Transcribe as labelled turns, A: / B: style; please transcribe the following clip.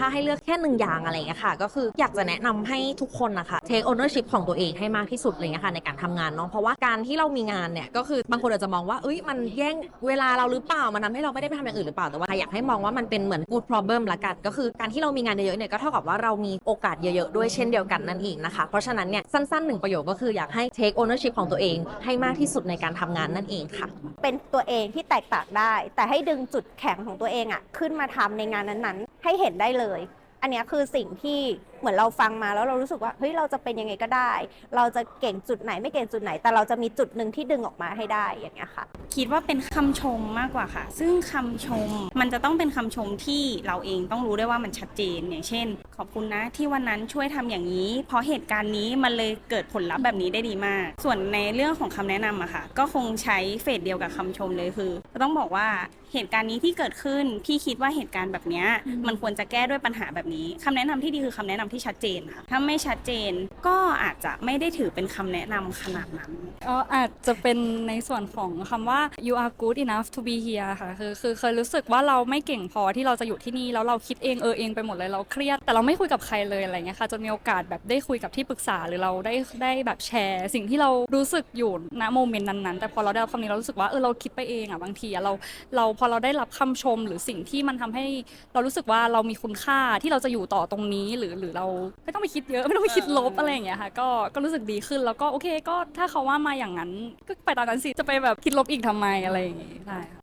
A: ถ้าให้เลือกแค่หนึ่งอย่างอะไรเงี้ยค่ะ ก็คืออยากจะแนะนำให้ทุกคนนะคะ take ownership ของตัวเองให้มากที่สุดเลยนะคะในการทำงานเนาะเพราะว่าการที่เรามีงานเนี่ยก็คือบางคนอาจจะมองว่าเอ้ยมันแย่งเวลาเราหรือเปล่ามันทำให้เราไม่ได้ไปทำอย่างอื่นหรือเปล่าแต่ว่าอยากให้มองว่ามันเป็นเหมือน good problem ละกัน ก็คือการที่เรามีงานเยอะๆเนี่ยก็เท่ากับว่าเรามีโอกาสเยอะๆด้วยเช่นเดียวกันนั่นเองนะคะ เพราะฉะนั้นเนี่ยสั้นๆหนึ่งประโยคก็คืออยากให้ take ownership ของตัวเองให้มากที่สุดในการทำงานนั่นเองค่ะ
B: เป็นตัวเองที่แตกต่างได้ แต่ให้ดึงจุดแข็งของตัวเองอะขึ้นมาทำในงานนั้นๆ ให้เห็นได้เลยอันเนี้ยคือสิ่งที่ เหมือนเราฟังมาแล้วเรารู้สึกว่าเฮ้ยเราจะเป็นยังไงก็ได้ เราจะเก่งจุดไหนไม่เก่งจุดไหน แต่เราจะมีจุดหนึ่งที่ดึงออกมาให้ได้อย่างเงี้ยค่ะ
C: คิดว่าเป็นคำชมมากกว่าค่ะ ซึ่งคำชมมันจะต้องเป็นคำชมที่เราเองต้องรู้ได้ว่ามันชัดเจนอย่างเช่น ขอบคุณนะที่วันนั้นช่วยทำอย่างนี้ เพราะเหตุการณ์นี้มันเลยเกิดผลลัพธ์แบบนี้ได้ดีมาก ส่วนในเรื่องของคำแนะนำอะค่ะ ก็คงใช้เฟสเดียวกับคำชมเลยคือต้องบอกว่าเหตุการณ์นี้ที่เกิดขึ้นพี่คิดว่าเหตุการณ์แบบเนี้ยมันควรจะแก้ด้วยปัญหาแบบนี้คำแนะนำที่ดีคือคำแนะนำที่ชัดเจนค่ะ ถ้าไม่ชัดเจนก็อาจจะไม่ได้ถือเป็นคำแนะนำขนาดนั้น
D: ก็อาจจะเป็นในส่วนของคำว่า you are good enough to be here ค่ะคือคือเคยรู้สึกว่าเราไม่เก่งพอที่เราจะอยู่ที่นี่แล้วเราคิดเองเออเองไปหมดเลยเราเครียด แต่เราไม่คุยกับใครเลยอะไรเงี้ยค่ะจนมีโอกาสแบบได้คุยกับที่ปรึกษาหรือเราได้ได้แบบแชร์ สิ่งที่เรารู้สึกอยู่ณโมเมนต์นั้นๆ แต่พอเราได้รับคำนี้เรารู้สึกว่าเออเราคิดไปเองอะบางทีเราเราพอเราได้รับคำชมหรือสิ่งที่มันทำให้เรารู้สึกว่าเรามีคุณค่าที่เราจะอยู่ต่อตรงนี้หรือหรือเราไม่ต้องไปคิดเยอะไม่ต้องไปคิดลบอะไรอย่างเงี้ยค่ะก็ก็รู้สึกดีขึ้นแล้วก็โอเคก็ถ้าเขาว่ามาอย่างนั้นก็ไปตามนั้นสิจะไปแบบคิดลบอีกทำไมอะไรอย่างงี้ใช่ค่ะ